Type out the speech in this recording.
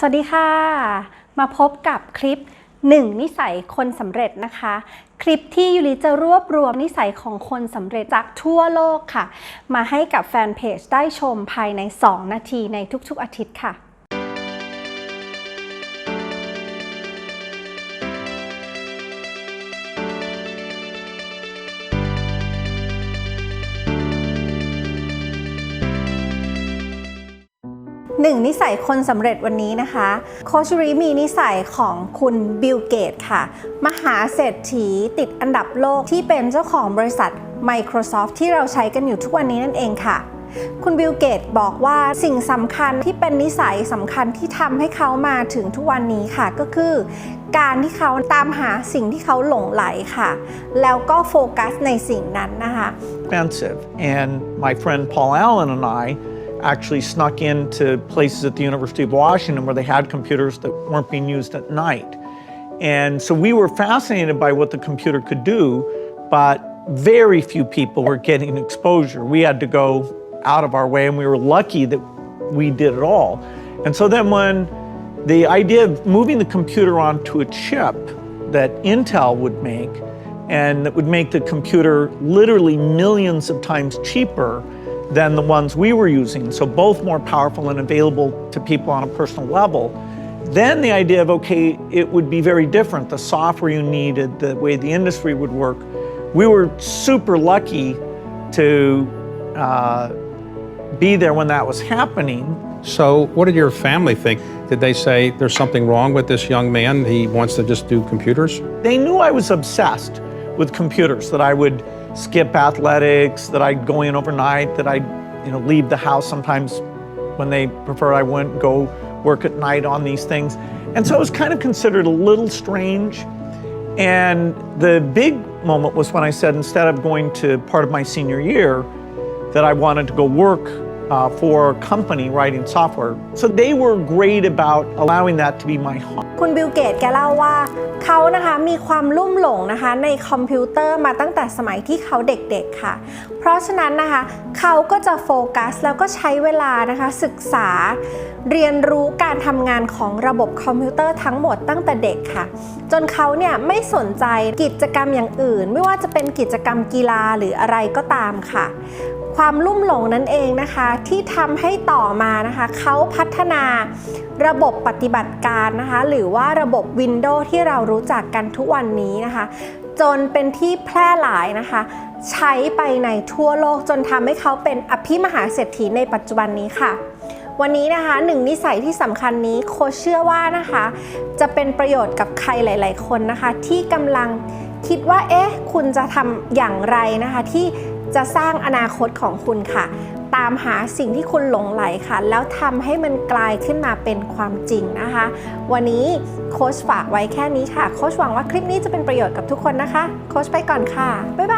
สวัสดีค่ะ มาพบกับคลิป 1 นิสัยคนสำเร็จนะคะ คลิปที่ยูริจะรวบรวมนิสัยของคนสำเร็จจากทั่วโลกค่ะ มาให้กับแฟนเพจได้ชมภายใน 2 นาทีในทุกๆอาทิตย์ค่ะ หนึ่งนิสัยคนสำเร็จวันนี้นะคะโคชรีมีนิสัยของคุณบิลเกตค่ะ มหาเศรษฐีติดอันดับโลกที่เป็นเจ้าของบริษัท Microsoft ที่เราใช้กันอยู่ทุกวันนี้นั่นเองค่ะ คุณบิลเกตบอกว่าสิ่งสำคัญที่เป็นนิสัยสำคัญที่ทำให้เขามาถึงทุกวันนี้ค่ะก็คือ การที่เขาตามหาสิ่งที่เขาหลงไหลค่ะ แล้วก็โฟกัสในสิ่งนั้นนะคะ expensive. And my friend Paul Allen and I actually snuck into places at the University of Washington where they had computers that weren't being used at night. And so we were fascinated by what the computer could do, but very few people were getting exposure. We had to go out of our way, and we were lucky that we did it all. And so then when the idea of moving the computer onto a chip that Intel would make and that would make the computer literally millions of times cheaper than the ones we were using, so both more powerful and available to people on a personal level. Then the idea of, okay, it would be very different. The software you needed, the way the industry would work. We were super lucky to uh, be there when that was happening. So, what did your family think? Did they say there's something wrong with this young man? He wants to just do computers? They knew I was obsessed with computers, that I would skip athletics, that I'd go in overnight, that I'd you know leave the house sometimes when they prefer I wouldn't go work at night on these things. And so it was kind of considered a little strange. And the big moment was when I said instead of going to part of my senior year, that I wanted to go work uh, for a company writing software. So they were great about allowing that to be my home. คุณบิลเกตแกเล่าว่าเขานะคะมีความลุ่มหลงนะคะในคอมพิวเตอร์มาตั้งแต่สมัยที่เขาเด็กๆค่ะ เพราะฉะนั้นนะคะเขาก็จะโฟกัสแล้วก็ใช้เวลานะคะศึกษาเรียนรู้การทำงานของระบบคอมพิวเตอร์ทั้งหมดตั้งแต่เด็กค่ะ จนเขาเนี่ยไม่สนใจกิจกรรมอย่างอื่น ไม่ว่าจะเป็นกิจกรรมกีฬาหรืออะไรก็ตามค่ะ ความลุ่มหลงนั่นเองนะคะ ที่ทำให้ต่อมานะคะเขาพัฒนาระบบปฏิบัติการนะคะ หรือว่าระบบ Windows ที่เรารู้จักกันทุกวันนี้นะคะ จนเป็นที่แพร่หลายนะคะ ใช้ไปในทั่วโลกจนทำให้เขาเป็นอภิมหาเศรษฐีในปัจจุบันนี้ค่ะวันนี้นะคะหนึ่งนิสัยที่สำคัญนี้โคเชื่อว่านะคะ จะเป็นประโยชน์กับใครหลาย ๆ คนนะคะ ที่กำลังคิดว่าเอ๊ะคุณจะทำอย่างไรนะคะ ที่ จะสร้างอนาคตของคุณค่ะ ตามหาสิ่งที่คุณหลงไหลค่ะ แล้วทำให้มันกลายขึ้นมาเป็นความจริงนะคะ วันนี้โค้ชฝากไว้แค่นี้ค่ะ โค้ชหวังว่าคลิปนี้จะเป็นประโยชน์กับทุกคนนะคะ โค้ชไปก่อนค่ะ บ๊ายบาย